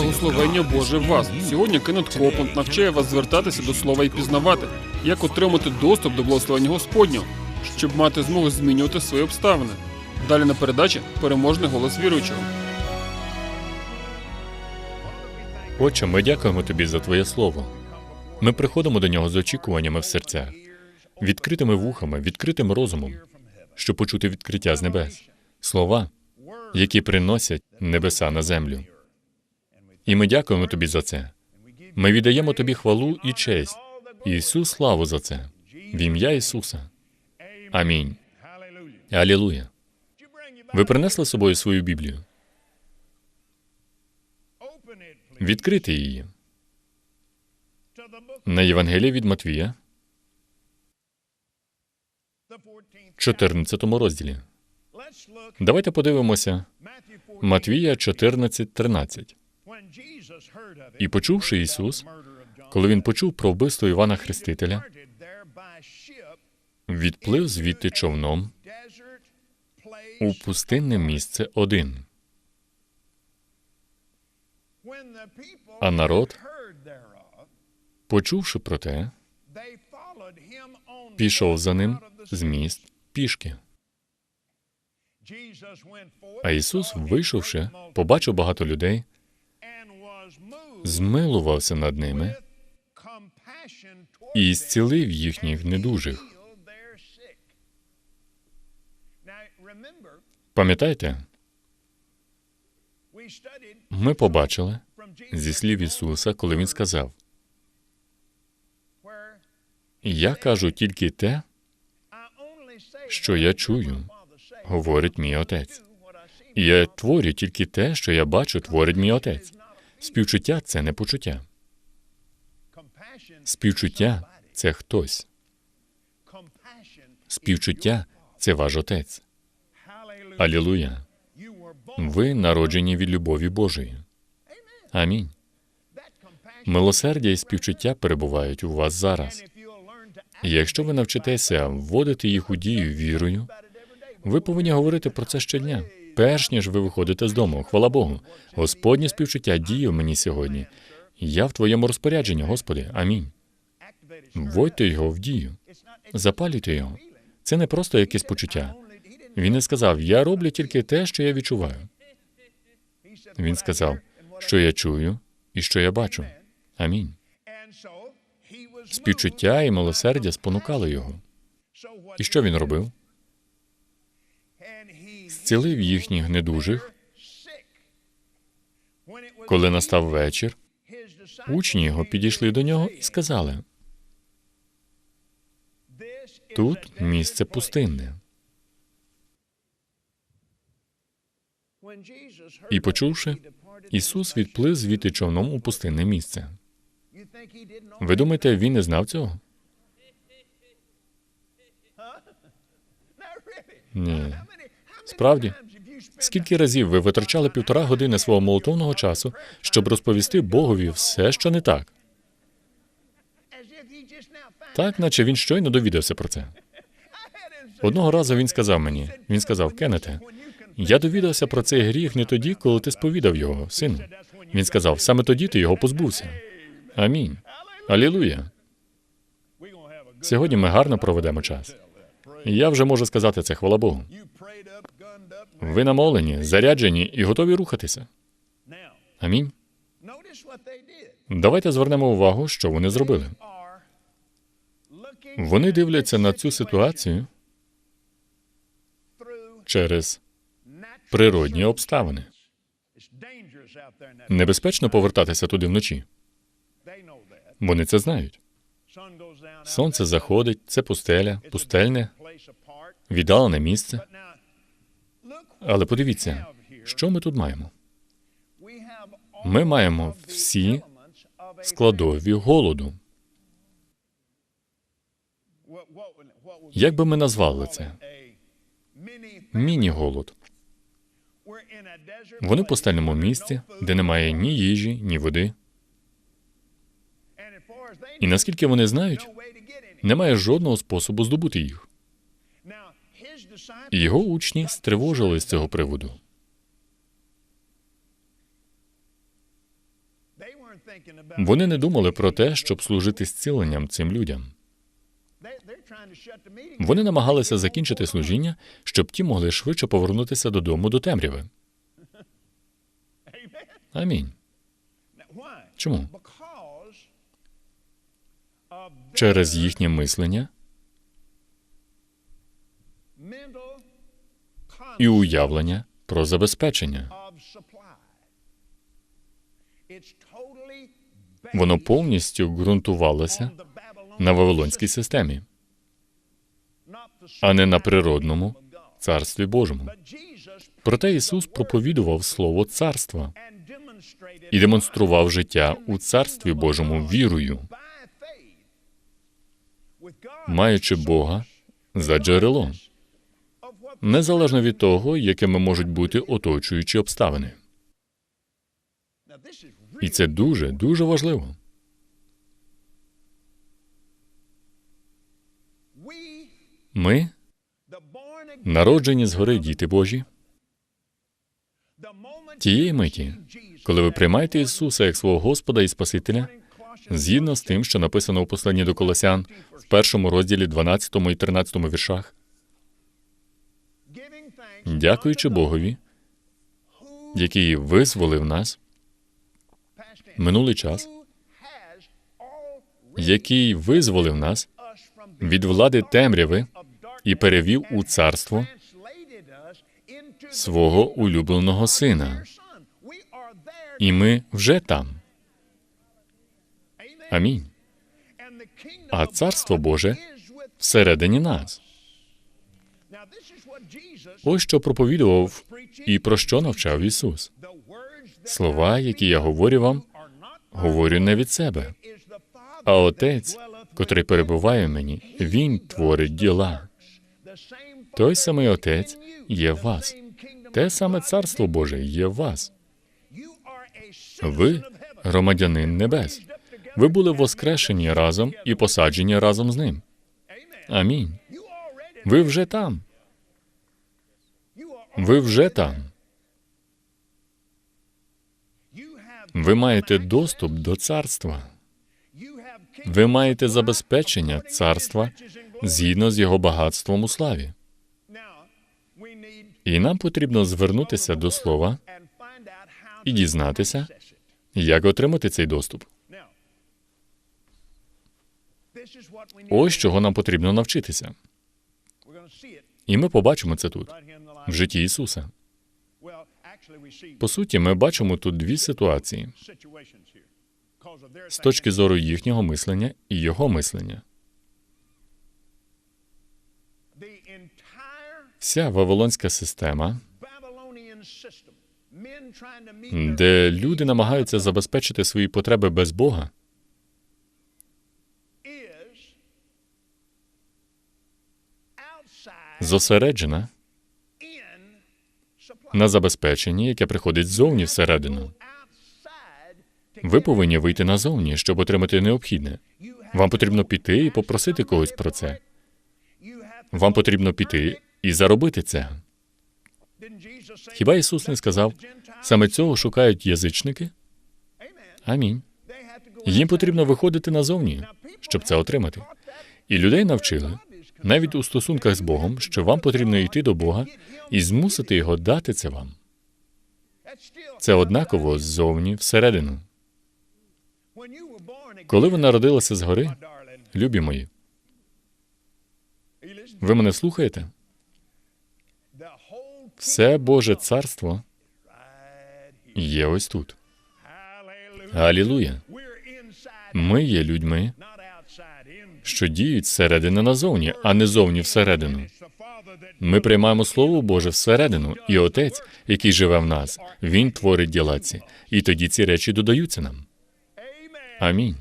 Благословення Боже в вас. Сьогодні Кеннет Копланд навчає вас звертатися до слова і пізнавати, як отримати доступ до благословення Господнього, щоб мати змогу змінювати свої обставини. Далі на передачі переможний голос віруючого. Отче, ми дякуємо тобі за твоє слово. Ми приходимо до нього з очікуваннями в серцях, відкритими вухами, відкритим розумом, щоб почути відкриття з небес, слова, які приносять небеса на землю. І ми дякуємо тобі за це. Ми віддаємо тобі хвалу і честь, і Ісус славу за це. В ім'я Ісуса. Амінь. Алілуя. Ви принесли з собою свою Біблію. Відкрити її на Євангелії від Матвія, 14 розділі. Давайте подивимося Матвія 14, 13. І почувши Ісус, коли він почув про вбивство Івана Хрестителя, Відплив звідти човном у пустинне місце один. а народ, Почувши про те, пішов за ним з міст пішки. А Ісус, вийшовши, побачив багато людей, змилувався над ними і зцілив їхніх недужих. Пам'ятаєте, ми побачили зі слів Ісуса, коли Він сказав: Я кажу тільки те, що я чую, говорить мій Отець. Я творю тільки те, що я бачу, творить мій Отець. Співчуття це не почуття. Співчуття це хтось. Співчуття це ваш Отець. Алілуя. Ви народжені від любові Божої. Амінь. Милосердя і співчуття перебувають у вас зараз. Якщо ви навчитеся вводити їх у дію вірою, ви повинні говорити про це щодня, перш ніж ви виходите з дому. Хвала Богу. Господнє співчуття діє в мені сьогодні. Я в твоєму розпорядженні, Господи. Амінь. Вводьте його в дію, запалюйте його. Це не просто якесь почуття. Він не сказав: Я роблю тільки те, що я відчуваю. Він сказав, що я чую і що я бачу. Амінь. Співчуття і милосердя спонукали його. І що він робив? Зцілив їхніх недужих. Коли настав вечір, учні його підійшли до нього і сказали: тут місце пустинне. І почувши, Ісус відплив звідти човном у пустинне місце. Ви думаєте, він не знав цього? Ні. Справді, скільки разів ви витрачали півтора години свого молотовного часу, щоб розповісти Богові все, що не так? Так, наче він щойно довідався про це. Одного разу він сказав мені: він сказав, Кеннете, я довідався про цей гріх не тоді, коли ти сповідав його, сину. Він сказав, саме тоді ти його позбувся. Амінь. Алілуя. Сьогодні ми гарно проведемо час. Я вже можу сказати це, хвала Богу. Ви намолені, заряджені і готові рухатися. Амінь. Давайте звернемо увагу, що вони зробили. Вони дивляться на цю ситуацію через природні обставини. Небезпечно повертатися туди вночі. Вони це знають. Сонце заходить, це пустеля, пустельне, віддалене місце. Але подивіться, що ми тут маємо? Ми маємо всі складові голоду. Як би ми назвали це? Міні-голод. Вони в пустельному місці, де немає ні їжі, ні води. І наскільки вони знають, немає жодного способу здобути їх. Його учні стривожили з цього приводу. Вони не думали про те, щоб служити зціленням цим людям. Вони намагалися закінчити служіння, щоб ті могли швидше повернутися додому до темряви. Амінь. Чому? Через їхнє мислення і уявлення про забезпечення. Воно повністю ґрунтувалося на вавилонській системі, а не на природному царстві Божому. Проте Ісус проповідував слово царства і демонстрував життя у царстві Божому вірою, маючи Бога за джерело, незалежно від того, якими можуть бути оточуючі обставини. І це дуже, дуже важливо. Ми, народжені згори діти Божі, тієї миті, коли ви приймаєте Ісуса як свого Господа і Спасителя, згідно з тим, що написано у посланні до Колосян в першому розділі 12 і 13 віршах, дякуючи Богові, який визволив нас минулий час, який визволив нас від влади темряви і перевів у царство свого улюбленого сина. І ми вже там. Амінь. А царство Боже Всередині нас. Ось що проповідував і про що навчав Ісус. Слова, які я говорю вам, говорю не від себе, а Отець, котрий перебуває в мені, Він творить діла. Той самий Отець є в вас. Те саме Царство Боже є в вас. Ви громадянин небес. Ви були воскрешені разом і посаджені разом з ним. Амінь. Ви вже там. Ви вже там. Ви маєте доступ до царства. Ви маєте забезпечення царства згідно з його багатством у славі. І нам потрібно звернутися до слова і дізнатися, як отримати цей доступ. Ось чого нам потрібно навчитися. І ми побачимо це тут, в житті Ісуса. По суті, ми бачимо тут дві ситуації з точки зору їхнього мислення і його мислення. Вся вавилонська система, де люди намагаються забезпечити свої потреби без Бога, зосереджена на забезпеченні, яке приходить ззовні всередину. Ви повинні вийти назовні, щоб отримати необхідне. Вам потрібно піти і попросити когось про це. Вам потрібно піти і заробити це. Хіба Ісус не сказав, саме цього шукають язичники? Амінь. Їм потрібно виходити назовні, щоб це отримати. І людей навчили, навіть у стосунках з Богом, що вам потрібно йти до Бога і змусити його дати це вам. Це однаково ззовні всередину. Коли ви народилися згори, любі мої, ви мене слухаєте? Все Боже царство є ось тут. Галілуя. Ми є людьми, що діють зсередини назовні, а не зовні всередину. Ми приймаємо Слово Боже всередину, і Отець, який живе в нас, Він творить діла ці, і тоді ці речі додаються нам. Амінь.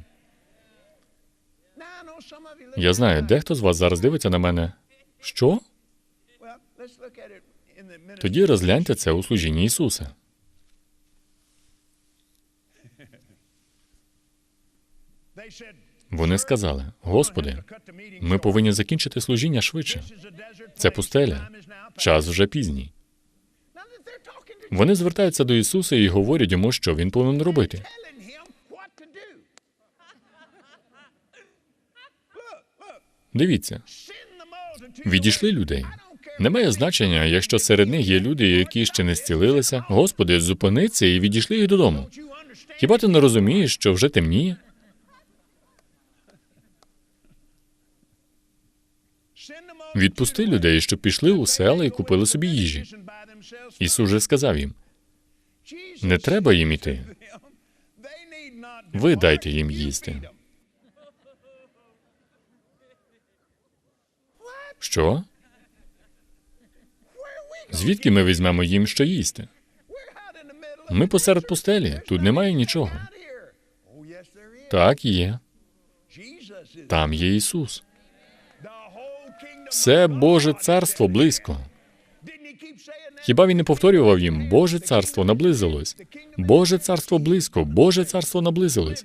Я знаю, дехто з вас зараз дивиться на мене. Що? Тоді розгляньте це у служінні Ісуса. Вони сказали: Господи, ми повинні закінчити служіння швидше. Це пустеля, час вже пізній. Вони звертаються до Ісуса і говорять йому, що він повинен робити. Дивіться, відійшли людей. Немає значення, якщо серед них є люди, які ще не зцілилися. Господи, зупиниться і відійшли їх додому. Хіба ти не розумієш, що вже темніє? Відпусти людей, щоб пішли у села і купили собі їжі. Ісус же сказав їм: не треба їм іти. Ви дайте їм їсти. Що? Звідки ми візьмемо їм що їсти? Ми посеред пустелі, тут немає нічого. Так, є. Там є Ісус. Все Боже царство близько. Хіба він не повторював їм Боже царство наблизилось? Боже царство близько, Боже царство наблизилось.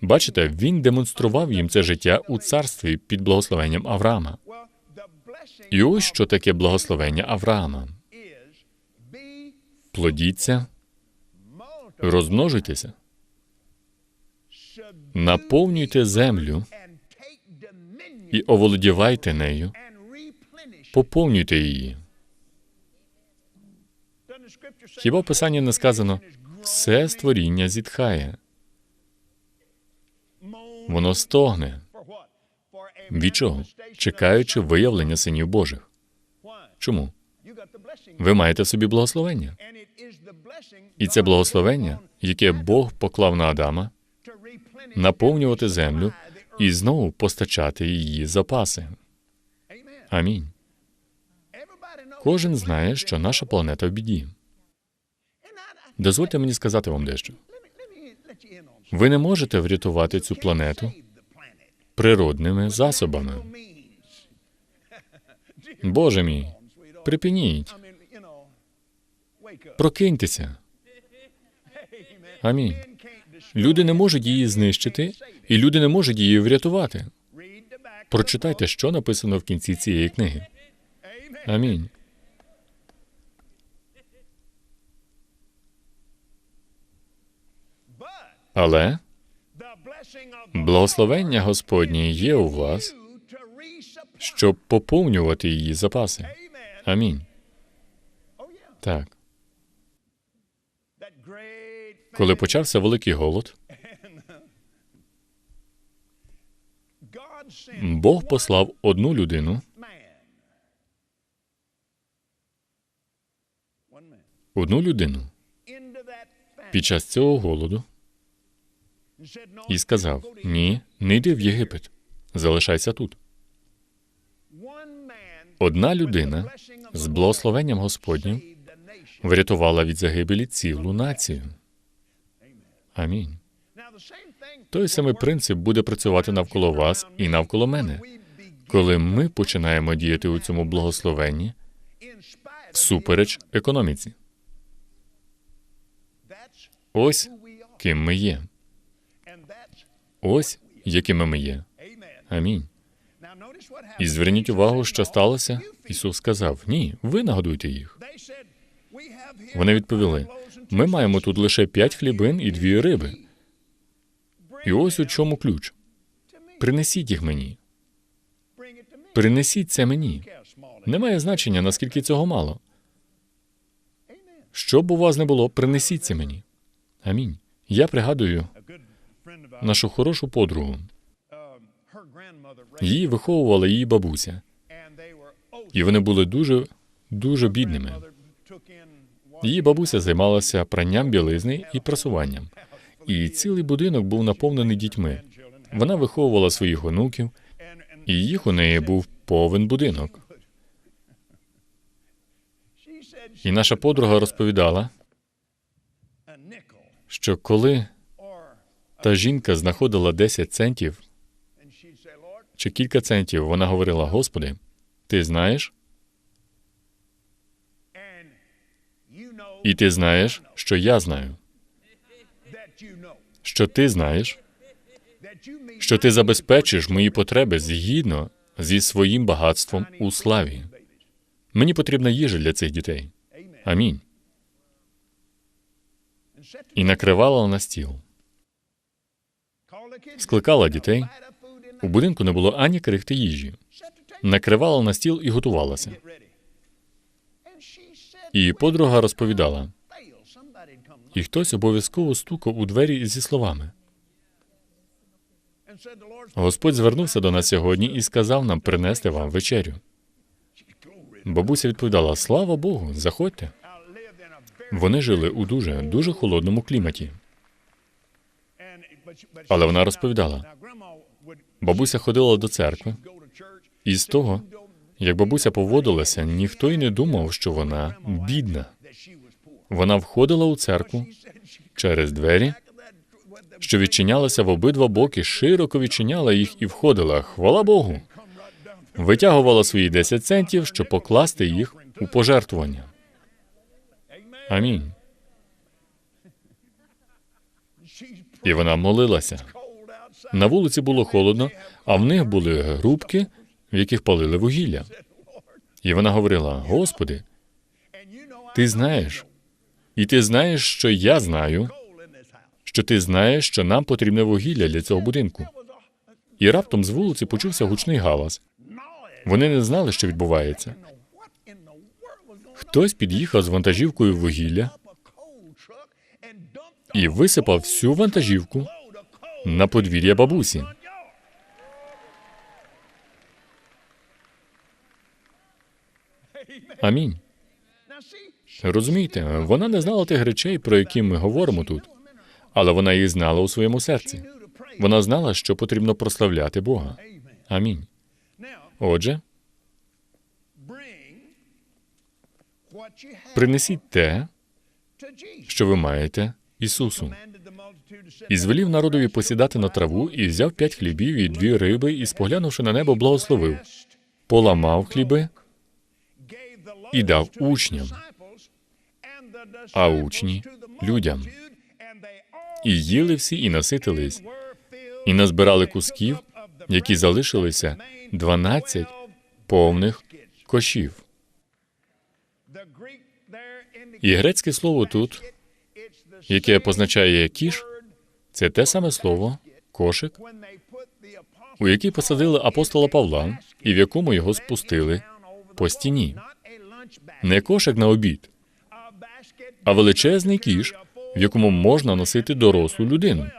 Бачите, він демонстрував їм це життя у царстві під благословенням Авраама. І ось що таке благословення Авраама. Плодіться, розмножуйтеся, наповнюйте землю і оволодівайте нею, поповнюйте її. Хіба в Писанні не сказано все створіння зітхає, воно стогне. Від чого? Чекаючи виявлення синів Божих. Чому? Ви маєте в собі благословення. І це благословення, яке Бог поклав на Адама, наповнювати землю і знову постачати її запаси. Амінь. Кожен знає, що наша планета в біді. Дозвольте мені сказати вам дещо. Ви не можете врятувати цю планету природними засобами. Боже мій, припиніть, прокиньтеся. Амінь. Люди не можуть її знищити, і люди не можуть її врятувати. Прочитайте, що написано в кінці цієї книги. Амінь. Але благословення Господнє є у вас, щоб поповнювати її запаси. Амінь. Так. Коли почався великий голод, Бог послав одну людину, одну людину під час цього голоду і сказав: Ні, не йди в Єгипет, залишайся тут. Одна людина з благословенням Господнім врятувала від загибелі цілу націю. Амінь. Той самий принцип буде працювати навколо вас і навколо мене, коли ми починаємо діяти у цьому благословенні всупереч економіці. Ось ким ми є. Ось якими ми є. Амінь. І зверніть увагу, що сталося. Ісус сказав: Ні, ви нагодуйте їх. Вони відповіли: Ми маємо тут лише п'ять хлібин і дві риби. І ось у чому ключ. Принесіть їх мені. Принесіть це мені. Немає значення, наскільки цього мало. Що б у вас не було, принесіть це мені. Амінь. Я пригадую нашу хорошу подругу. Її виховувала її бабуся, і вони були дуже, дуже бідними. Її бабуся займалася пранням білизни і прасуванням, і цілий будинок був наповнений дітьми. Вона виховувала своїх онуків, і їх у неї був повен будинок. І наша подруга розповідала, що коли та жінка знаходила 10 центів чи кілька центів, вона говорила: Господи, ти знаєш, і ти знаєш, що я знаю, що ти знаєш, що ти забезпечиш мої потреби згідно зі своїм багатством у славі. Мені потрібна їжа для цих дітей. Амінь. І накривала на стіл, скликала дітей У будинку не було ані крихти їжі. Накривала на стіл і готувалася. І подруга розповідала, і хтось обов'язково стукав у двері зі словами. Господь звернувся до нас сьогодні і сказав нам принести вам вечерю. Бабуся відповідала: Слава Богу, заходьте. Вони жили у дуже дуже холодному кліматі. Але вона розповідала. Бабуся ходила до церкви, і з того, як бабуся поводилася, ніхто й не думав, що вона бідна. Вона входила у церкву через двері, що відчинялися в обидва боки, широко відчиняла їх і входила. Хвала Богу. Витягувала свої 10 центів, щоб покласти їх у пожертвування. Амінь. І вона молилася. На вулиці було холодно, а в них були грубки, в яких палили вугілля. І вона говорила: Господи, ти знаєш, і ти знаєш, що я знаю, що ти знаєш, що нам потрібне вугілля для цього будинку. І раптом з вулиці почувся гучний галас. Вони не знали, що відбувається. Хтось під'їхав з вантажівкою вугілля і висипав всю вантажівку на подвір'я бабусі. Амінь. Розумієте, вона не знала тих речей, про які ми говоримо тут, але вона їх знала у своєму серці. Вона знала, що потрібно прославляти Бога. Амінь. Отже, принесіть те, що ви маєте Ісусу. І звелів народові посідати на траву, і взяв п'ять хлібів і дві риби, і, споглянувши на небо, благословив, поламав хліби і дав учням, а учні людям. І їли всі, і наситились, і назбирали кусків, які залишилися, дванадцять повних кошів. І грецьке слово тут, яке позначає кіш, це те саме слово кошик, у який посадили апостола Павла, і в якому його спустили по стіні. Не кошик на обід, а величезний кіш, в якому можна носити дорослу людину.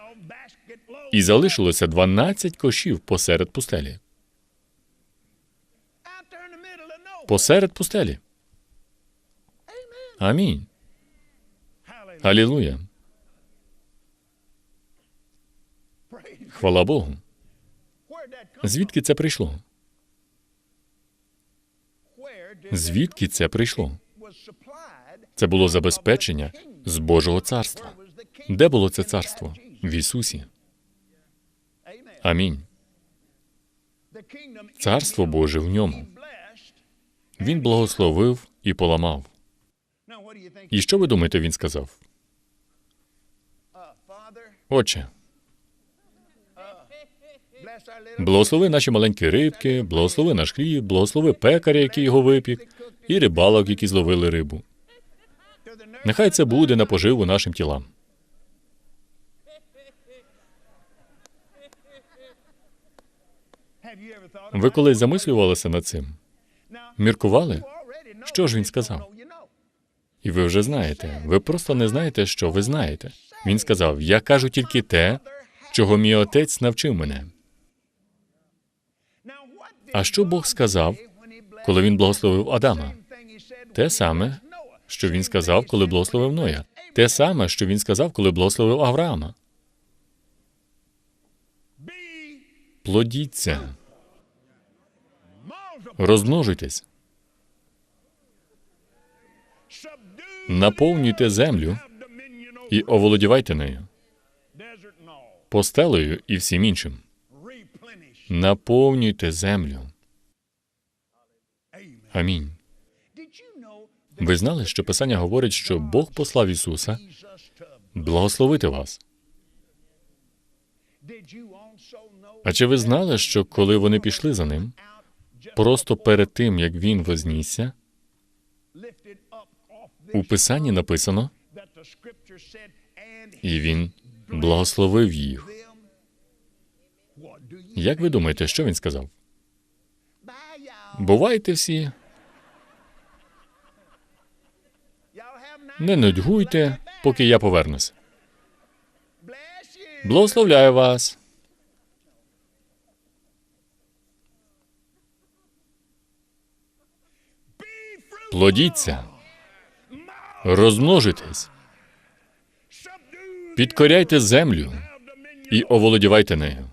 І залишилося 12 кошів посеред пустелі. Посеред пустелі. Амінь. Алілуя. Хвала Богу. Звідки це прийшло? Звідки це прийшло? Це було забезпечення з Божого царства. Де було це царство? В Ісусі. Амінь. Царство Боже в ньому. Він благословив і поламав. І що ви думаєте, він сказав? Отче, благослови наші маленькі рибки, благослови наш хліб, благослови пекаря, який його випік, і рибалок, які зловили рибу. Нехай це буде на поживу нашим тілам. Ви колись замислювалися над цим? Міркували? Що ж він сказав? І ви вже знаєте. Ви просто не знаєте, що ви знаєте. Він сказав: Я кажу тільки те, чого мій отець навчив мене. А що Бог сказав, коли він благословив Адама? Те саме, що він сказав, коли благословив Ноя. Те саме, що він сказав, коли благословив Авраама. Плодіться, розмножуйтесь, наповнюйте землю і оволодівайте нею, постелею і всім іншим. Наповнюйте землю. Амінь. Ви знали, що Писання говорить, що Бог послав Ісуса благословити вас. А чи ви знали, що коли вони пішли за ним, просто перед тим, як він вознісся, у Писанні написано, і він благословив їх. Як ви думаєте, що він сказав? Бувайте всі, не нудьгуйте, поки я повернусь. Благословляю вас. Плодіться, розмножитесь, підкоряйте землю і оволодівайте нею.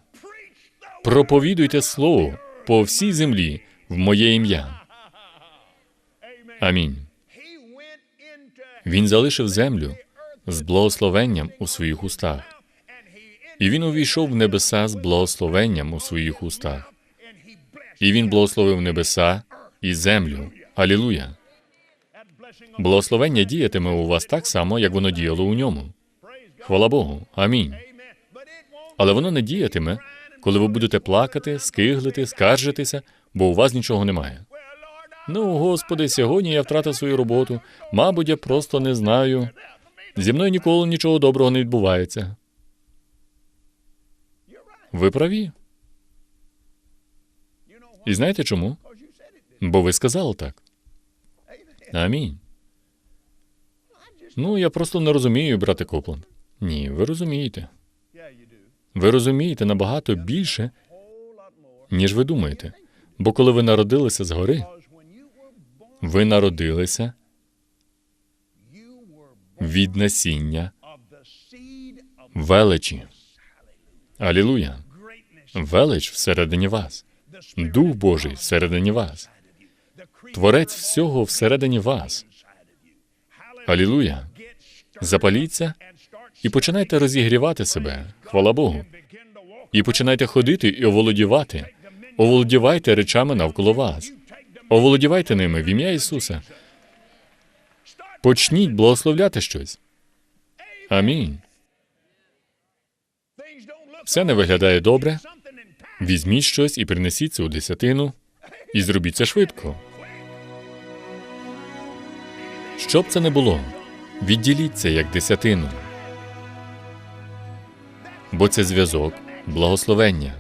Проповідуйте слово по всій землі в моє ім'я. Амінь. Він залишив землю з благословенням у своїх устах, і він увійшов в небеса з благословенням у своїх устах. І він благословив небеса і землю. Алілуя! Благословення діятиме у вас так само, як воно діяло у ньому. Хвала Богу. Амінь. Але воно не діятиме, коли ви будете плакати, скиглити, скаржитися, бо у вас нічого немає. Ну, Господи, сьогодні я втратив свою роботу. Мабуть, я просто не знаю. Зі мною ніколи нічого доброго не відбувається. Ви праві. І знаєте чому? Бо ви сказали так. Амінь. Ну, я просто не розумію, брате Копланд. Ні, ви розумієте. Ви розумієте набагато більше, ніж ви думаєте. Бо коли ви народилися згори, ви народилися від насіння величі. Алілуя. Велич всередині вас. Дух Божий всередині вас. Творець всього всередині вас. Алілуя. Запаліться і починайте розігрівати себе. Хвала Богу. І починайте ходити і оволодівати. Оволодівайте речами навколо вас. Оволодівайте ними в ім'я Ісуса. Почніть благословляти щось. Амінь. Все не виглядає добре. Візьміть щось і принесіть це у десятину, і зробіть це швидко. Що б це не було, відділіть це як десятину. Бо це зв'язок благословення.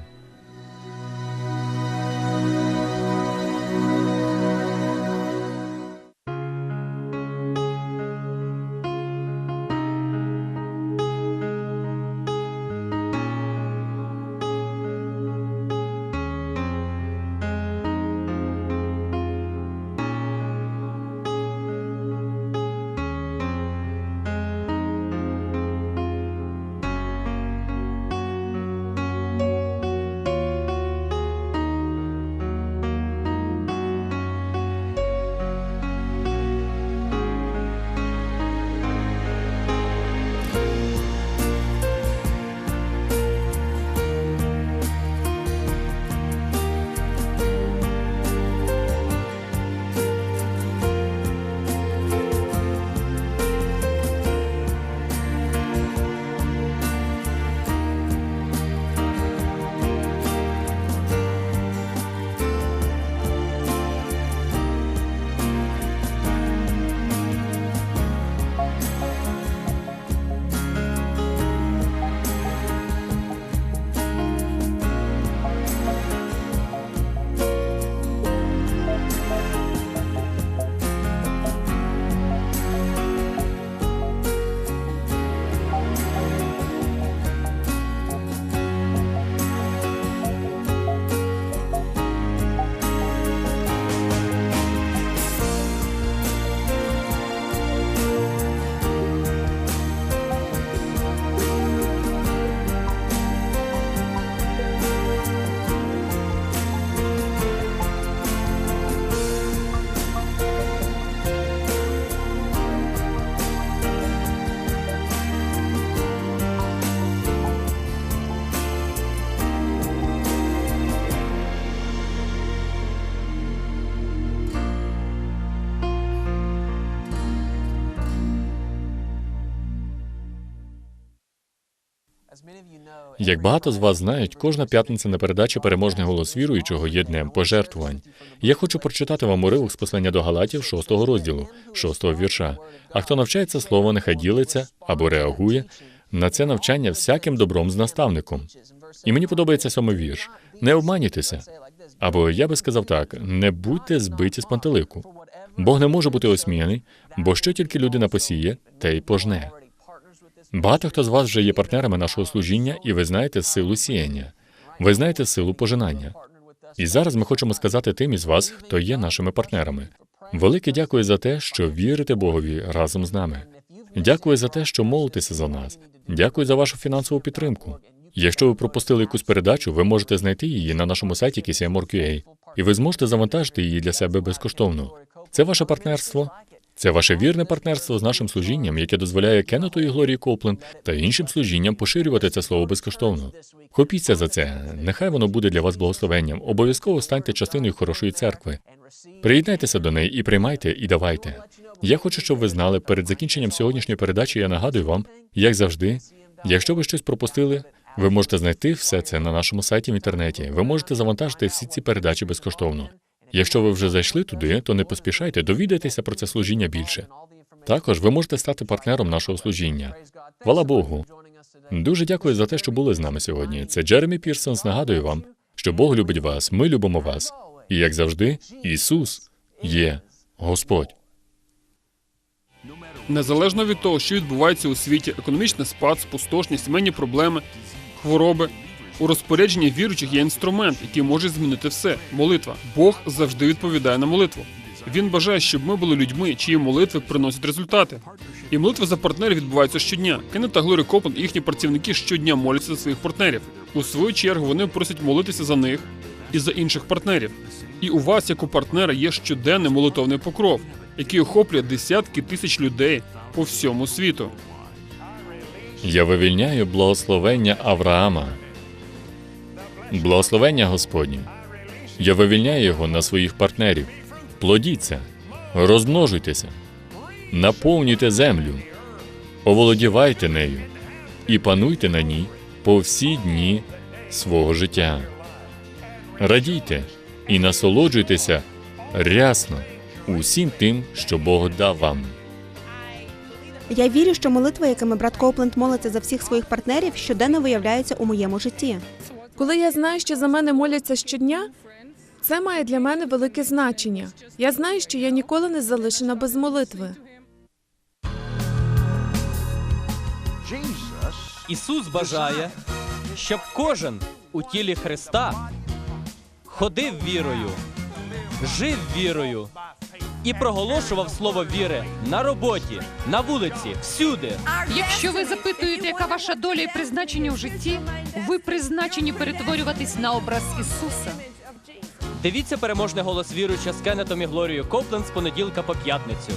Як багато з вас знають, кожна п'ятниця на передачі переможний голос віруючого є днем пожертвувань. Я хочу прочитати вам уривок з послання до Галатів, шостого розділу, шостого вірша. А хто навчається слово, нехай ділиться або реагує на це навчання всяким добром з наставником. І мені подобається сьомий вірш. Не обманюйтеся. Або я би сказав так: не будьте збиті з пантелику. Бог не може бути осміяний, бо що тільки людина посіє, те й пожне. Багато хто з вас вже є партнерами нашого служіння, і ви знаєте силу сіяння. Ви знаєте силу пожинання. І зараз ми хочемо сказати тим із вас, хто є нашими партнерами. Велике дякую за те, що вірите Богові разом з нами. Дякую за те, що молитеся за нас. Дякую за вашу фінансову підтримку. Якщо ви пропустили якусь передачу, ви можете знайти її на нашому сайті KCM.org.ua, і ви зможете завантажити її для себе безкоштовно. Це ваше партнерство. Це ваше вірне партнерство з нашим служінням, яке дозволяє Кеннету і Глорії Копленд та іншим служінням поширювати це слово безкоштовно. Хопіться за це. Нехай воно буде для вас благословенням. Обов'язково станьте частиною хорошої церкви. Приєднайтеся до неї і приймайте, і давайте. Я хочу, щоб ви знали, перед закінченням сьогоднішньої передачі я нагадую вам, як завжди, якщо ви щось пропустили, ви можете знайти все це на нашому сайті в інтернеті. Ви можете завантажити всі ці передачі безкоштовно. Якщо ви вже зайшли туди, то не поспішайте, довідайтеся про це служіння більше. Також ви можете стати партнером нашого служіння. Хвала Богу. Дуже дякую за те, що були з нами сьогодні. Це Джеремі Пірсонс нагадує вам, що Бог любить вас, ми любимо вас. І як завжди, Ісус є Господь. Незалежно від того, що відбувається у світі, економічний спад, спустошність, сімейні проблеми, хвороби. У розпорядженні віруючих є інструмент, який може змінити все молитва. Бог завжди відповідає на молитву. Він бажає, щоб ми були людьми, чиї молитви приносять результати. І молитви за партнерів відбуваються щодня. Кеннет та Глорі Копланд і їхні працівники щодня моляться за своїх партнерів. У свою чергу вони просять молитися за них і за інших партнерів. І у вас, як у партнера, є щоденний молитовний покров, який охоплює десятки тисяч людей по всьому світу. Я вивільняю благословення Авраама. Благословення Господнє. Я вивільняю його на своїх партнерів. Плодіться, розмножуйтеся, наповнюйте землю, оволодівайте нею і пануйте на ній по всі дні свого життя. Радійте і насолоджуйтеся рясно усім тим, що Бог дав вам. Я вірю, що молитви, якими брат Коупленд молиться за всіх своїх партнерів, щоденно виявляються у моєму житті. Коли я знаю, що за мене моляться щодня, це має для мене велике значення. Я знаю, що я ніколи не залишена без молитви. Ісус бажає, щоб кожен у тілі Христа ходив вірою, жив вірою і проголошував слово віри на роботі, на вулиці, всюди. Якщо ви запитуєте, яка ваша доля і призначення в житті, ви призначені перетворюватись на образ Ісуса. Дивіться переможний голос віруюча з Кеннетом і Глорією Копленд з понеділка по п'ятницю.